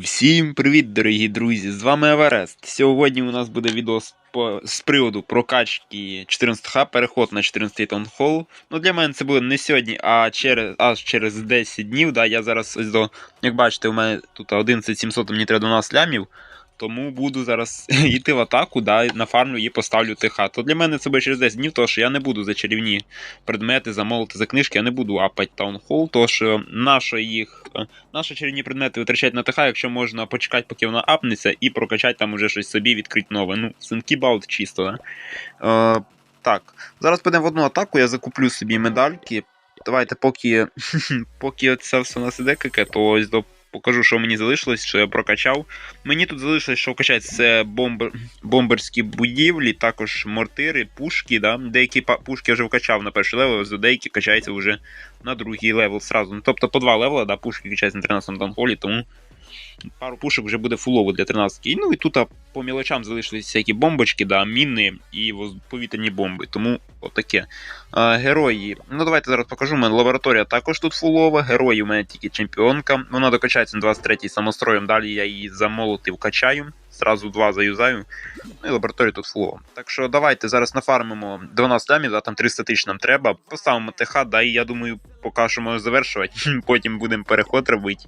Всім привіт, дорогі друзі! З вами Еверест. Сьогодні у нас буде відео з, по, з приводу прокачки 14Х, переход на 14 Тонхол. Ну для мене це буде не сьогодні, а через аж через 10 днів. Да, Я зараз ось до, як бачите, у мене тут 11700, мені треба 12 лямів. Тому буду зараз йти в атаку, да, нафармлю і поставлю ТХ. То для мене це буде через 10 днів, тому що я не буду за чарівні предмети, за молоти, за книжки, я не буду апати таунхол, тому що наша їх, е, наші чарівні предмети витрачати на ТХ, якщо можна почекати, поки вона апнеться, і прокачати там уже щось собі, відкрити нове. Ну, синкі баут чисто, да? Е, так, зараз підемо в одну атаку, я закуплю собі медальки. Давайте, поки, поки це все у нас іде то ось до покажу, що мені залишилось, що я прокачав. Мені тут залишилось, що вкачати це бомбер, бомберські будівлі, також мортири, пушки. Да? Деякі пушки я вже вкачав на перший левел, деякі качаються вже на другий левел сразу. Ну, тобто по два левела, да, пушки качаються на 13 танхолі, тому пару пушок вже буде фулово для 13 Ну і тут по мілочам залишились всякі бомбочки, да, міни і повітряні бомби. Тому отаке. А, герої. Ну давайте зараз покажу. У мене лабораторія також тут фулова. Герої у мене тільки чемпіонка. Вона докачається на 23-й самостроєм. Далі я її замолотив, качаю. Зразу два заюзаю. Ну і лабораторія тут фулова. Так що давайте зараз нафармимо 12 лямів, да, там 300 тисяч нам треба. Поставимо ТХ, да, і я думаю, поки що завершувати. Потім будемо переход робити.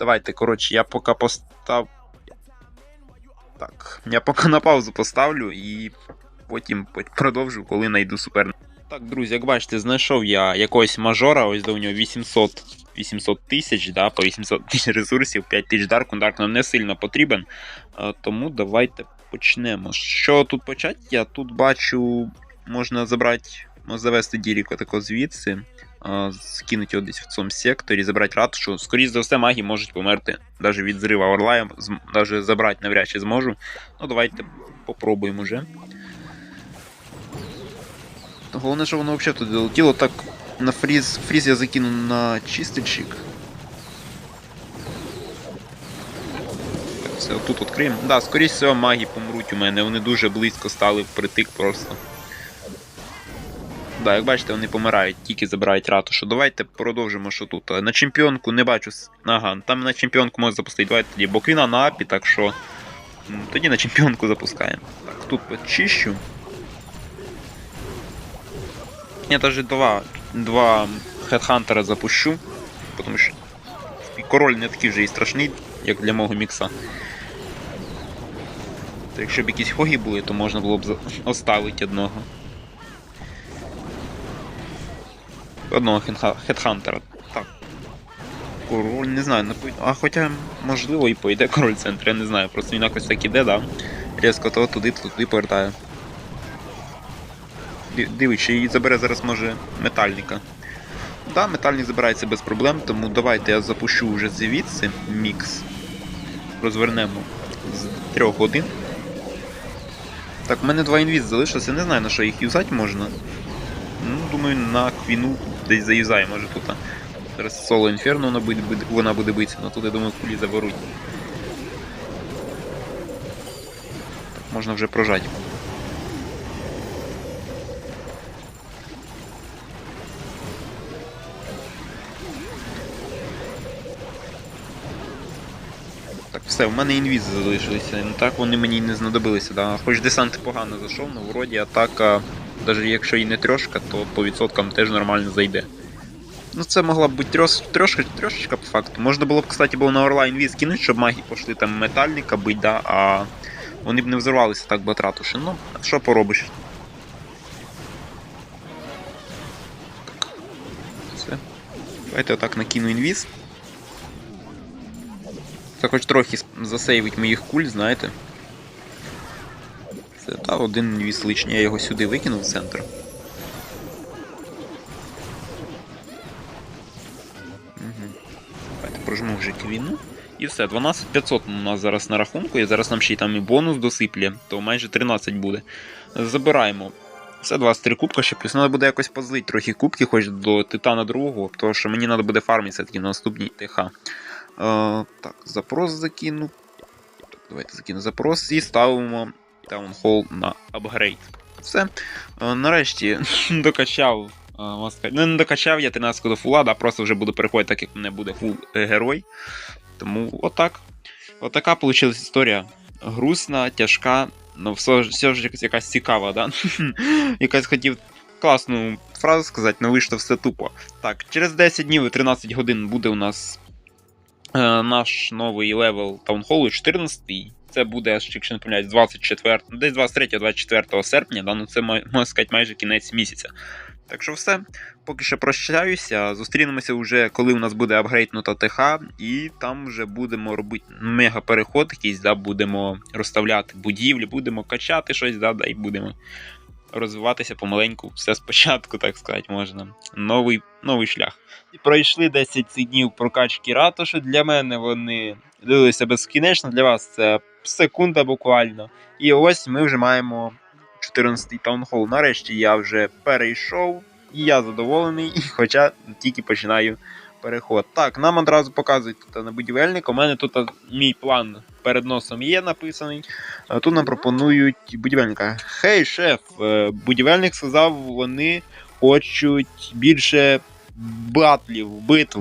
Давайте, коротше, я поки постав. Так, я поки на паузу поставлю і потім продовжу, коли знайду суперника. Так, друзі, як бачите, знайшов я якогось мажора, ось до нього 800 800 тисяч, да, по 800 тисяч ресурсів, 5 тисяч Дарку. Дарк нам не сильно потрібен. А, тому давайте почнемо. Що тут почати? Я тут бачу, можна забрати, можна завести Діріка тако звідси, а, скинути його десь в цьому секторі, забрати ратушу. Скоріше за все, маги можуть померти. Навіть від зрива орла навіть забрати навряд чи зможу. Ну, давайте попробуємо вже. Головне, що воно взагалі туди долетіло. Так, на фріз, фріз я закину на чистильщик. Все, отут відкриємо. Да, скоріше всього, маги помруть у мене, вони дуже близько стали впритик просто. Да, як бачите, вони помирають, тільки забирають ратушу. Давайте продовжимо, що тут. На чемпіонку не бачу. Ага, там на чемпіонку можна запустити. Давайте тоді боквіна на апі, так що. Тоді на чемпіонку запускаємо. Так, тут почищу. Я даже два, два хедхантера запущу, тому що король не такий вже і страшний, як для мого мікса. То якщо б якісь хогі були, то можна було б оставити одного. Одного хедхантера. Так. Король, не знаю. А хоча, можливо, і пойде король центр, я не знаю. Просто він якось так іде, да? Різко то туди, туди повертає. Ди- Дивись, чи її забере зараз може метальника. Да, метальник забирається без проблем, тому давайте я запущу вже звідси мікс. Розвернемо з трьох годин. Так, в мене два інвіз залишилося, не знаю на що їх юзати можна. Ну, думаю, на квіну десь заюзаю, може тут. Зараз соло інферно вона буде, битися, але тут я думаю кулі заберуть. Так, можна вже прожати. Все, в мене інвіз залишилися. Ну так вони мені не знадобилися. Да? Хоч десант погано зайшов, але вроді атака, навіть якщо і не трьошка, то по відсоткам теж нормально зайде. Ну це могла б бути трьош, трьошка, трьошечка по факту. Можна було б, кстати, було на Орла інвіз кинути, щоб маги пішли там метальника бить, да, а вони б не взорвалися так би ратуші. Ну, що поробиш? Все. Давайте отак накину інвіз. Це хоч трохи засейвить моїх куль, знаєте. Це та один інвіз лишній, я його сюди викинув в центр. Угу. Давайте прожму вже квіну. І все, 12500 у нас зараз на рахунку, і зараз нам ще й там і бонус досиплє, то майже 13 буде. Забираємо. Все, 23 кубка ще, плюс треба буде якось позлити трохи кубки, хоч до титана другого, тому що мені треба буде фармити все-таки на наступній ТХ. Е, так, запрос закину. Так, давайте закину запрос і ставимо Таунхол на апгрейд. Все. Е, нарешті докачав. Ну, не докачав я 13 до фула, да, просто вже буду переходити, так як мене буде фул герой. Тому отак. Отака вийшла історія. Грустна, тяжка, але все, все ж якась- цікава, да? якась хотів класну фразу сказати, але вийшло все тупо. Так, через 10 днів і 13 годин буде у нас е, наш новий левел таунхолу 14. Це буде, якщо не помиляюсь, 24, ну, десь 23-24 серпня, да? ну це можна сказати майже кінець місяця. Так що все. Поки що прощаюся. Зустрінемося вже, коли у нас буде апгрейднута ТХ, і там вже будемо робити мега переход якийсь, да, будемо розставляти будівлі, будемо качати щось, да, і будемо розвиватися помаленьку, все спочатку, так сказати, можна. Новий, новий шлях. І пройшли 10 днів прокачки ратуші. Для мене вони длилися безкінечно, для вас це секунда буквально. І ось ми вже маємо 14-й таунхол. Нарешті я вже перейшов, і я задоволений, хоча тільки починаю переход. Так, нам одразу показують тут на будівельник. У мене тут мій план перед носом є написаний. Тут нам пропонують будівельника. Хей, шеф, е, будівельник сказав, вони хочуть більше батлів, битв.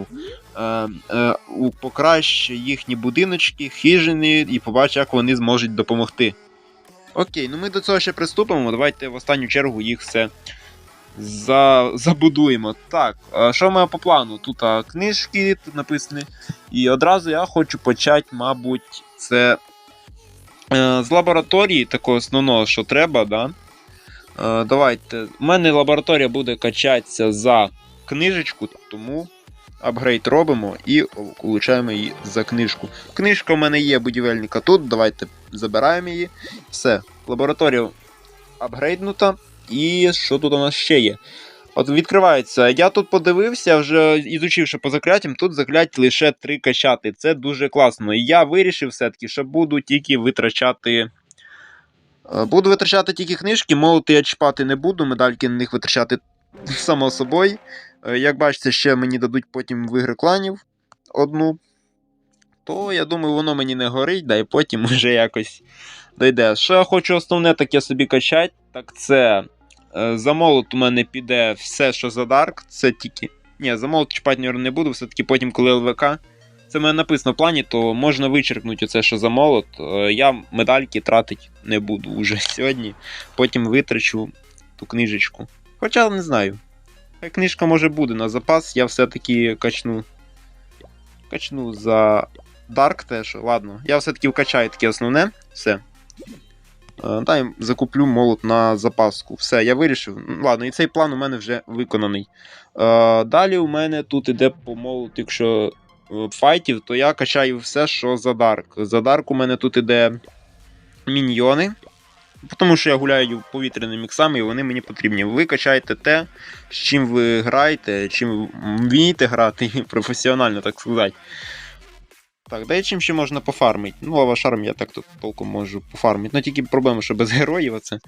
Е, е, у- Покращ їхні будиночки, хижини і побач, як вони зможуть допомогти. Окей, ну ми до цього ще приступимо. Давайте в останню чергу їх все за... забудуємо. Так, а що в мене по плану? Тут а, книжки тут написані. І одразу я хочу почати, мабуть, це е, з лабораторії, такого основного, що треба, да? Е, давайте. У мене лабораторія буде качатися за книжечку, тому апгрейд робимо і получаємо її за книжку. Книжка у мене є будівельника тут. Давайте забираємо її. Все, лабораторія апгрейднута. І що тут у нас ще є? От відкривається. Я тут подивився, вже ізучивши по закляттям, тут заклять лише три качати. Це дуже класно. І я вирішив все-таки, що буду тільки витрачати. е, Буду витрачати тільки книжки, молоти я чіпати не буду, медальки на них витрачати само собою. Е, Як бачите, ще мені дадуть потім в ігри кланів одну. То я думаю, воно мені не горить, да і потім вже якось дойде. Що я хочу основне таке собі качати, так це е, за у мене піде все, що за Дарк. Це тільки. Ні, за молот чіпати мабуть, не буду, все-таки потім, коли ЛВК. Це в мене написано в плані, то можна вичеркнути оце, що за молот. Е, Я медальки тратити не буду уже сьогодні. Потім витрачу ту книжечку. Хоча не знаю. Книжка може буде на запас, я все-таки качну. Качну за Dark теж. Ладно, я все-таки вкачаю таке основне. Все. Е, Дай закуплю молот на запаску. Все, я вирішив. Ладно, і цей план у мене вже виконаний. Е, Далі у мене тут іде по молоту, якщо е, файтів, то я качаю все, що за Дарк. За Дарк у мене тут іде міньйони. Тому що я гуляю повітряними міксами, і вони мені потрібні. Ви качаєте те, з чим ви граєте, чим вмієте грати професіонально, так сказати. Так, да чим ще можна пофармити? Ну, лава шарм я так тут толком можу пофармити. Ну тільки проблема, що без героїв оце.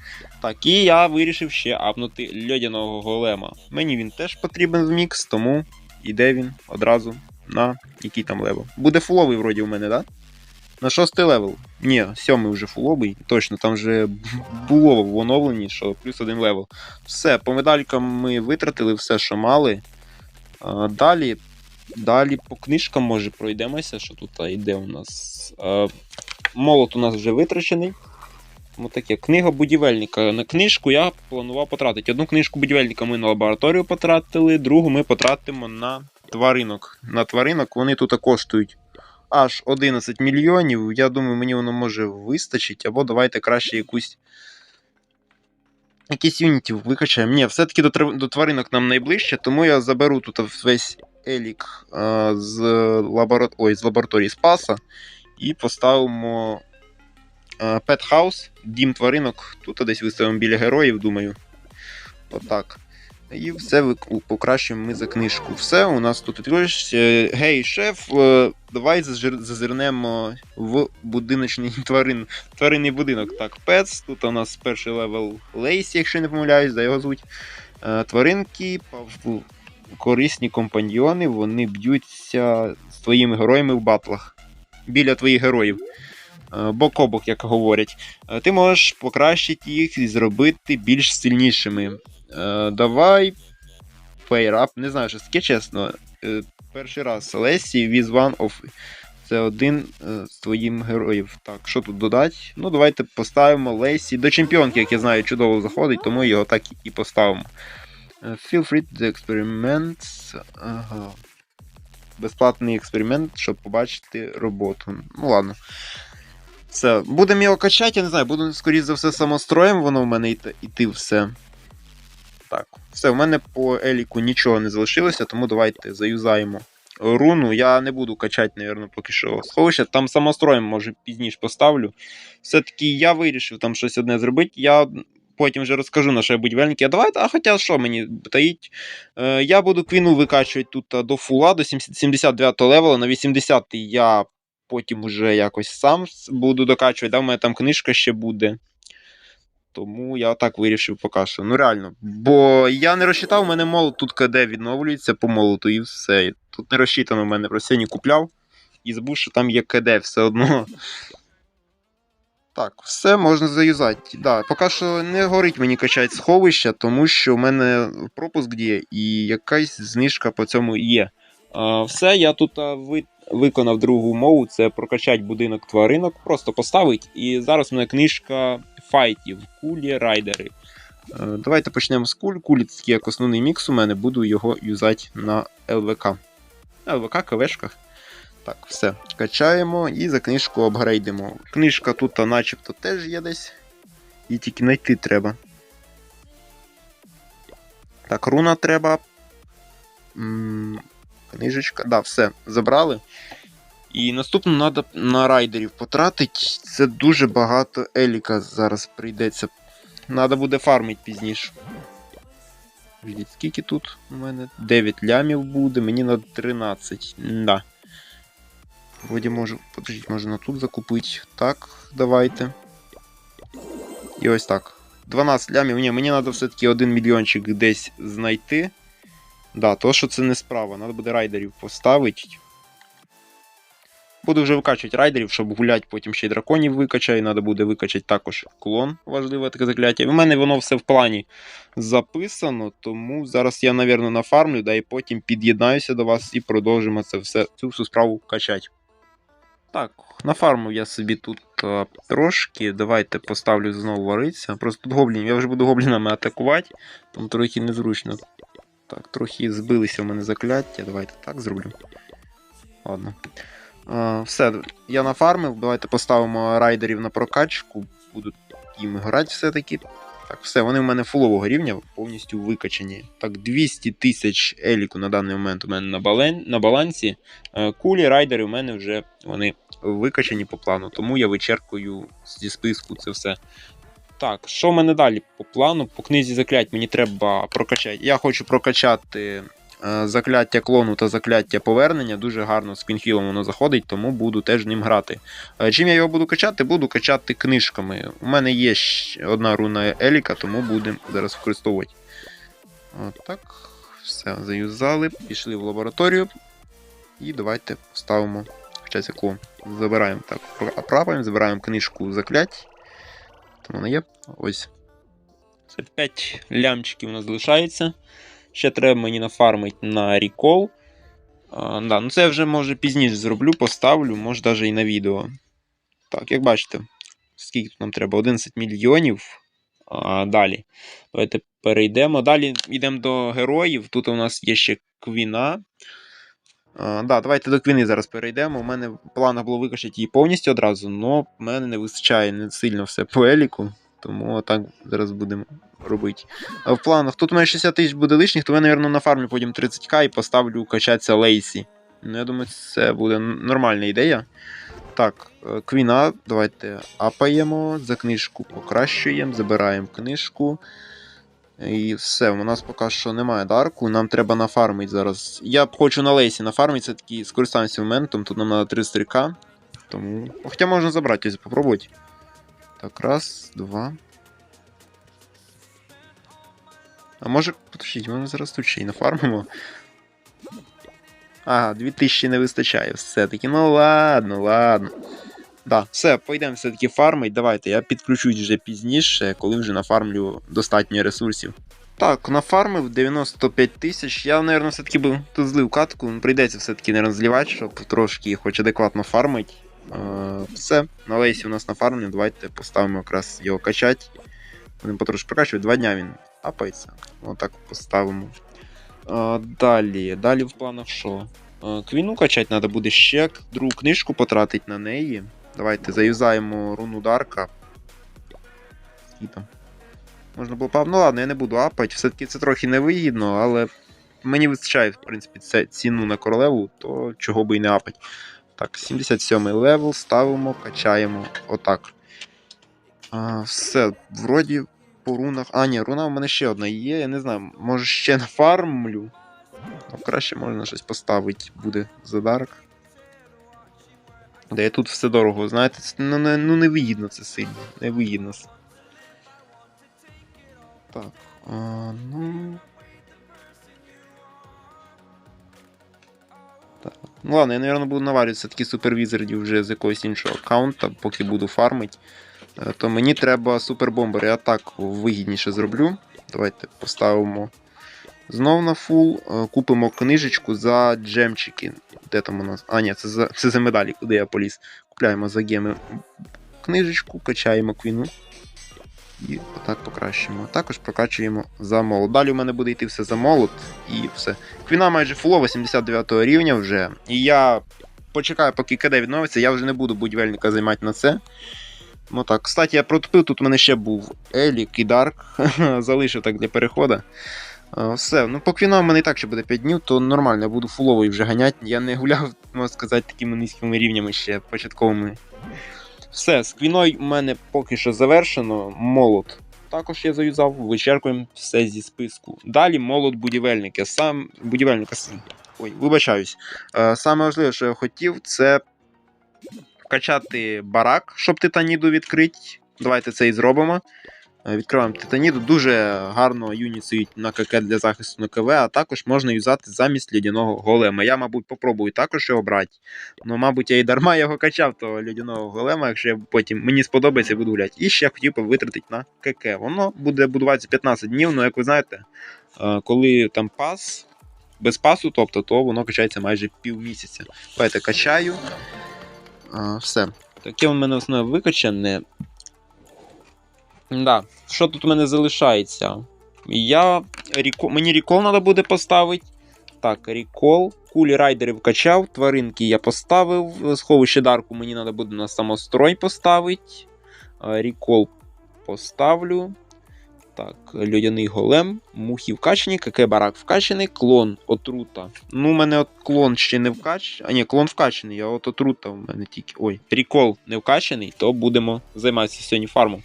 Так, і я вирішив ще апнути льодяного голема. Мені він теж потрібен в мікс, тому іде він одразу на який там левел. Буде фуловий вроді у мене, так? Да? На шостий левел. Ні, сьомий вже фуловий. Точно, там вже було в оновленні, що плюс один левел. Все, по медалькам ми витратили все, що мали. А, далі. Далі по книжкам, може, пройдемося, що тут йде у нас. А, молот у нас вже витрачений. Тому таке, книга будівельника. На книжку я планував потратити. Одну книжку будівельника ми на лабораторію потратили, другу ми потратимо на тваринок. На тваринок вони тут коштують аж 11 мільйонів. Я думаю, мені воно може вистачить, або давайте краще якусь. Якісь юнітів викачаємо. Ні, все-таки до, до тваринок нам найближче, тому я заберу тут весь елік а, з, лабора... Ой, з лабораторії Спаса і поставимо а, Петхаус, дім тваринок. Тут десь виставимо біля героїв, думаю. Отак. І все покращуємо ми за книжку. Все, у нас тут відкриєш. Гей, шеф, е, давай зазирнемо в будиночний тварин. Тваринний будинок. Так, Пец. Тут у нас перший левел Лейсі, якщо не помиляюсь, да його звуть. Е, Тваринки, корисні компаньйони, вони б'ються з твоїми героями в батлах. Біля твоїх героїв. Е, Бок о бок, як говорять. Е, Ти можеш покращити їх і зробити більш сильнішими. Е, давай. Фейрап. Не знаю, що таке чесно. Е, перший раз Лесі with one of Це один е, з твоїх героїв. Так, що тут додати? Ну, давайте поставимо Лейсі. До чемпіонки, як я знаю, чудово заходить, тому його так і поставимо. Е, Feel free to experiments. Ага. Безплатний експеримент, щоб побачити роботу. Ну ладно. Все. Будемо його качати, я не знаю, буду, скоріш за все, самостроєм, воно в мене йти все. Так. Все, в мене по Еліку нічого не залишилося, тому давайте заюзаємо руну. Я не буду качати, мабуть, поки що сховище. Там самостроєм, може, пізніше поставлю. Все-таки я вирішив там щось одне зробити. Я потім вже розкажу на що я будівельник. А давайте, а хоча що мені таїть. Е, я буду квіну викачувати тут до фула, до 70 79 левела. На 80 я потім уже якось сам буду докачувати. Да, в мене там книжка ще буде. Тому я так вирішив поки що. Ну реально. Бо я не розчитав, у мене молот тут КД відновлюється по молоту і все. Тут не розчитано в мене просто я не купляв. І забув, що там є КД все одно. Так, все можна заюзати. Да, поки що не горить мені качати сховища, тому що в мене пропуск діє і якась знижка по цьому є. А, все, я тут ви, виконав другу умову, це прокачати будинок тваринок, просто поставить. І зараз у мене книжка файтів, кулі, райдери. Е, Давайте почнемо з куль. Кулі це як основний мікс у мене, буду його юзати на ЛВК. ЛВК, КВшках. Так, все. Качаємо і за книжку апгрейдимо. Книжка тут начебто теж є десь. І тільки знайти треба. Так, руна треба. Книжечка. Да, все, забрали. І наступно треба на райдерів потратити. Це дуже багато еліка зараз прийдеться. Треба буде фармити пізніше. Скільки тут у мене? 9 лямів буде, мені на 13. Да. Вроді можу. Подождіть, можна тут закупити. Так, давайте. І ось так. 12 лямів. Ні, мені треба все-таки 1 мільйончик десь знайти. Да, то що це не справа. Треба буде райдерів поставити. Буду вже викачувати райдерів, щоб гуляти, потім ще й драконів викачаю. Треба буде викачати також клон, важливе таке закляття. У мене воно все в плані записано, тому зараз я, напевно, нафармлю, да і потім під'єднаюся до вас і продовжимо це все, цю всю справу качати. Так, нафармив я собі тут а, трошки. Давайте поставлю знову варитися. Просто тут гоблінів, я вже буду гоблінами атакувати, тому трохи незручно. Так, трохи збилися в мене закляття. Давайте так зроблю. Ладно. А, все, я нафармив. Давайте поставимо райдерів на прокачку. Будуть їм грати все-таки. Так, все, вони в мене фулового рівня, повністю викачані. Так, 200 тисяч еліку на даний момент у мене на, бален... на балансі. Е, Кулі, райдери у мене вже вони викачані по плану, тому я вичеркую зі списку це все. Так, що в мене далі по плану? По книзі заклять мені треба прокачати. Я хочу прокачати е, закляття клону та закляття повернення. Дуже гарно з квінфілом воно заходить, тому буду теж ним грати. Е, Чим я його буду качати? Буду качати книжками. У мене є ще одна руна Еліка, тому будемо зараз використовувати. Отак. Все, заюзали, пішли в лабораторію. І давайте ставимо час яку забираємо так, оправимо, забираємо книжку заклять. Вона є. Ось. Це 5 лямчиків у нас залишається. Ще треба мені нафармити на рекол. А, да, ну це я вже може пізніше зроблю, поставлю, може навіть і на відео. Так, як бачите, скільки тут нам треба? 11 мільйонів. А, далі. Давайте перейдемо. Далі йдемо до героїв. Тут у нас є ще квіна. А, да, давайте до квіни зараз перейдемо. У мене в планах було викачати її повністю одразу, але в мене не вистачає не сильно все по еліку. Тому так зараз будемо робити. В планах тут у мене 60 тисяч буде лишніх, то я, мабуть, на фармі потім 30к і поставлю качатися Лейсі. Ну, я думаю, це буде нормальна ідея. Так, е, квіна, давайте апаємо, за книжку покращуємо, забираємо книжку. І все, у нас поки що немає дарку, нам треба нафармити зараз. Я б хочу на лейсі нафармити, це таки скористаємося моментом, тут нам треба 33к. Тому. Хоча можна забрати, ось попробувати. Так, раз, два. А може. Подождіть, ми зараз тут ще й нафармимо. Ага, 2000 не вистачає все-таки. Ну ладно, ладно. Да, все, пойдемо все-таки фармить. Давайте, я підключусь вже пізніше, коли вже нафармлю достатньо ресурсів. Так, нафармив 95 тисяч. Я, мабуть, все-таки би тут злив катку. Прийдеться все-таки не зливати, щоб трошки хоч адекватно фармить. Е, все, на лейсі у нас нафармлено, давайте поставимо якраз його качати. Будемо потрошки прокачувати, два дня він апається. Отак поставимо. Е, далі, далі в планах що? Квіну качати треба буде ще другу книжку потратити на неї. Давайте заюзаємо руну Дарка. Скільки там? Можна було пав. Ну ладно, я не буду апати. Все-таки це трохи невигідно, але мені вистачає, в принципі, це ціну на королеву, то чого би і не апать. Так, 77 левел, ставимо, качаємо. Отак. А, все, вроді по рунах. А, ні, руна у мене ще одна є. Я не знаю, може ще нафармлю. Ну, краще можна щось поставити буде за дарк. Де тут все дорого, знаєте, це, ну, не, ну невигідно це сильно. Невигідно. Так. А, ну. Так. Ну ладно, я, наверное, буду наварювати все-таки супервізардів вже з якогось іншого аккаунта, поки буду фармити. Е, То мені треба супербомбер. Я так вигідніше зроблю. Давайте поставимо знов на фул. Е, Купимо книжечку за джемчики. Де там у нас? А, ні, це за, це за медалі, куди я поліз. Купляємо за геми книжечку, качаємо квіну. І отак покращимо. Також прокачуємо за молот. Далі у мене буде йти все за молот і все. Квіна майже фулова 79 рівня вже. І я почекаю, поки КД відновиться, я вже не буду будівельника займати на це. Ну так, кстати, я протупив, тут у мене ще був Елік і Дарк. Залишив так для переходу. А, Все, ну по квінам в мене і так ще буде 5 днів, то нормально, я буду фуловий вже ганяти. Я не гуляв, можна сказати, такими низькими рівнями ще початковими. Все, з квіною у мене поки що завершено. Молот також я заюзав, вичерпуємо все зі списку. Далі молот будівельника. Сам будівельника. Ой, вибачаюсь. Е, Саме важливе, що я хотів, це качати барак, щоб титаніду відкрити. Давайте це і зробимо. Е, Відкриваємо титаніду. Дуже гарно юніцують на КК для захисту на КВ, а також можна юзати замість лідяного голема. Я, мабуть, попробую також його брати. Ну, мабуть, я і дарма його качав, того лідяного голема, якщо я потім мені сподобається, буду гуляти. І ще я хотів би витратити на КК. Воно буде будуватися 15 днів, ну як ви знаєте, е, коли там пас, без пасу, тобто, то воно качається майже півмісяця. Давайте качаю. А, все. Таке у мене основне викачане. Да. Що тут у мене залишається? Я. Ріко... Мені рекол треба буде поставити. Так, рекол. Кулі райдери вкачав, тваринки я поставив. Сховище дарку мені треба буде на самострой поставити. Рекол поставлю. Так, льодяний голем, мухи вкачані, КК барак вкачаний, клон отрута. Ну, у мене от клон ще не вкачаний. А ні, клон вкачаний, а от отрута у мене тільки. Ой, рекол не вкачаний, то будемо займатися сьогодні фармом.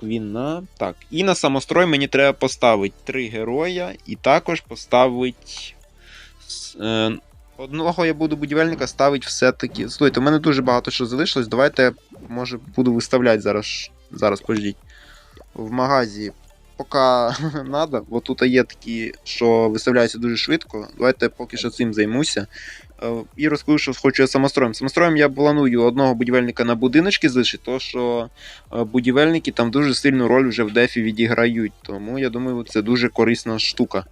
Квіна. Так. І на самострой мені треба поставити три героя, і також поставити. Е, одного я буду будівельника ставити все-таки. Слухайте, у мене дуже багато що залишилось. Давайте, може, буду виставляти зараз. Зараз, пождіть. В магазі. Поки треба, бо тут є такі, що виставляються дуже швидко. Давайте поки що цим займуся. Е, І розкажу, що хочу я самостроєм. Самостроєм я планую одного будівельника на будиночки залишити, то що е, будівельники там дуже сильну роль вже в дефі відіграють. Тому я думаю, це дуже корисна штука.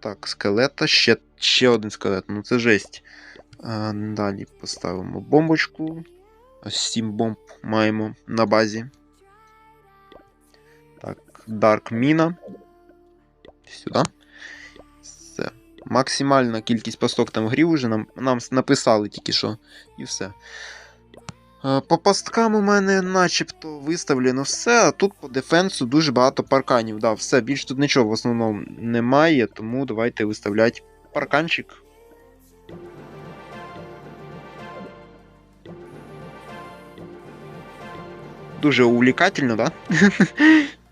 Так, скелета, ще, ще один скелет, ну це жесть. А, далі поставимо бомбочку. Ось 7 бомб маємо на базі. Так, Dark Mina. Сюди. Максимальна кількість пасток там в грі вже нам, нам написали тільки що. І все. Е, По пасткам у мене начебто виставлено все, а тут по дефенсу дуже багато парканів. Да, все, більш тут нічого в основному немає, тому давайте виставляти парканчик. Дуже увлекательно, да?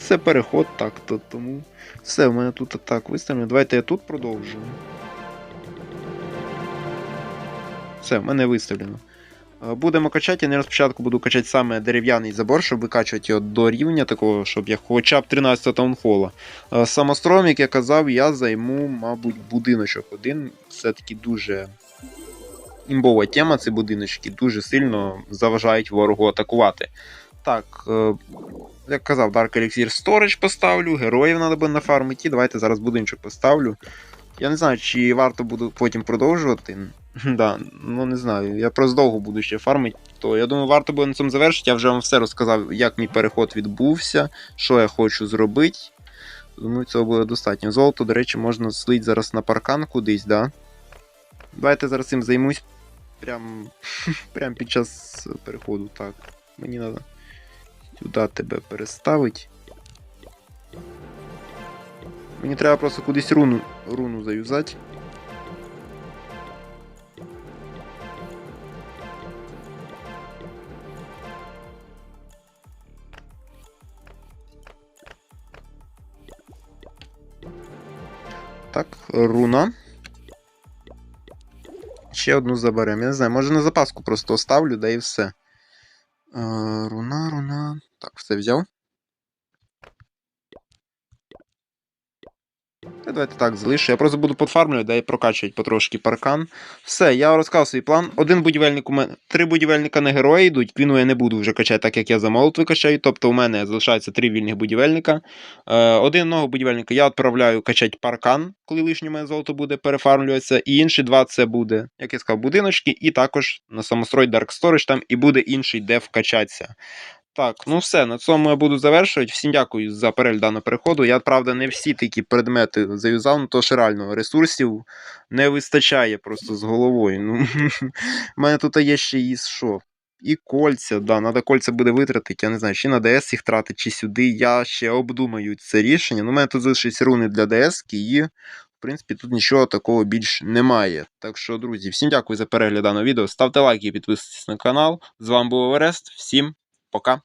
це переход так, то тому. Все, в мене тут так виставлено. Давайте я тут продовжу. Все, в мене виставлено. Е, Будемо качати, я не спочатку буду качати саме дерев'яний забор, щоб викачувати його до рівня такого, щоб я хоча б 13 таунхола. Е, Самостроєм, як я казав, я займу, мабуть, будиночок один. Все-таки дуже імбова тема, ці будиночки дуже сильно заважають ворогу атакувати. Так, е, як казав, Dark Elixir Storage поставлю, героїв треба буде нафармити. Давайте зараз будиночок поставлю. Я не знаю, чи варто буду потім продовжувати. Да, ну не знаю. Я просто довго буду ще фармити, то я думаю, варто буде на цьому завершити. Я вже вам все розказав, як мій переход відбувся, що я хочу зробити. Думаю, цього буде достатньо. Золото, до речі, можна слити зараз на паркан кудись, да? Давайте зараз цим займусь. Прям, прям під час переходу. Так. Мені треба сюди тебе переставити. Мені треба просто кудись руну, руну заюзати. Так, руна. Ще одну заберемо. Я не знаю, може на запаску просто оставлю, да і все. Е, руна, руна. Так, все взяв. Та давайте так залишу. Я просто буду подфармлювати, да і прокачувати потрошки паркан. Все, я розказав свій план. Один будівельник у мене. Три будівельника на герої йдуть. Квіну я не буду вже качати, так як я за молот викачаю. Тобто у мене залишається три вільних будівельника. Е, один нового будівельника я відправляю качати паркан, коли лишнє мене золото буде перефармлюватися. І інші два це буде, як я сказав, будиночки, і також на самострой Dark Storage там і буде інший, де вкачатися. Так, ну все, на цьому я буду завершувати. Всім дякую за перегляд переходу. Я, правда, не всі такі предмети заюзав, ну то ж реально ресурсів не вистачає просто з головою. Ну, У мене тут є ще і що? І кольця, да, треба кольця буде витратити, я не знаю, чи на ДС їх тратити, чи сюди. Я ще обдумаю це рішення. Ну, у мене тут залишились руни для ДС, і, в принципі, тут нічого такого більш немає. Так що, друзі, всім дякую за перегляд даного відео. Ставте лайки і підписуйтесь на канал. З вами був Еверест. Всім пока.